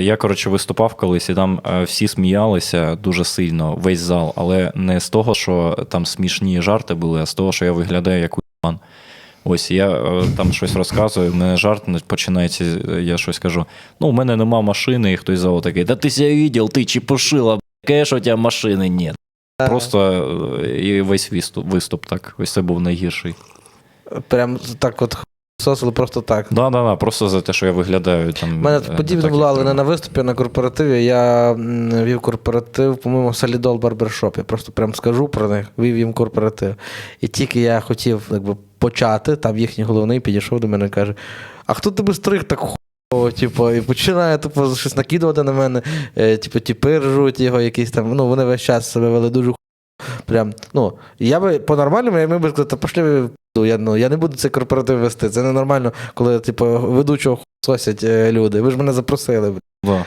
Я, коротше, виступав колись, і там е, всі сміялися дуже сильно, весь зал, але не з того, що там смішні жарти були, а з того, що я виглядаю як уїбан. Ось я е, там щось розказую, в мене жарт починається, е, я щось кажу: ну, у мене нема машини, і хтось з такий, да ти себе видел, ти чепушила, конечно, у тебе машини нет. Просто і весь виступ, виступ так. Ось це був найгірший. Прям так от сосили просто так. Да, да, да, просто за те, що я виглядаю там. У мене е, не подібне було, але не на виступі, а на корпоративі. Я вів корпоратив, по-моєму, в Солідол Барбершоп. Я просто прям скажу про них, вів їм корпоратив. І тільки я хотів якби, почати, там їхній головний підійшов до мене і каже: А хто тебе стриг так хуйово? Типу, і починає типу, щось накидувати на мене. Е, типу, тіпи ржуть його, якісь там. Ну, вони весь час себе вели дуже хуйово. Прям, ну, я би по-нормальному, я міг би сказати, та пошли я, ну, я не буду цей корпоратив вести. Це ненормально, коли, типу, ведучого сосять е, люди. Ви ж мене запросили. Да.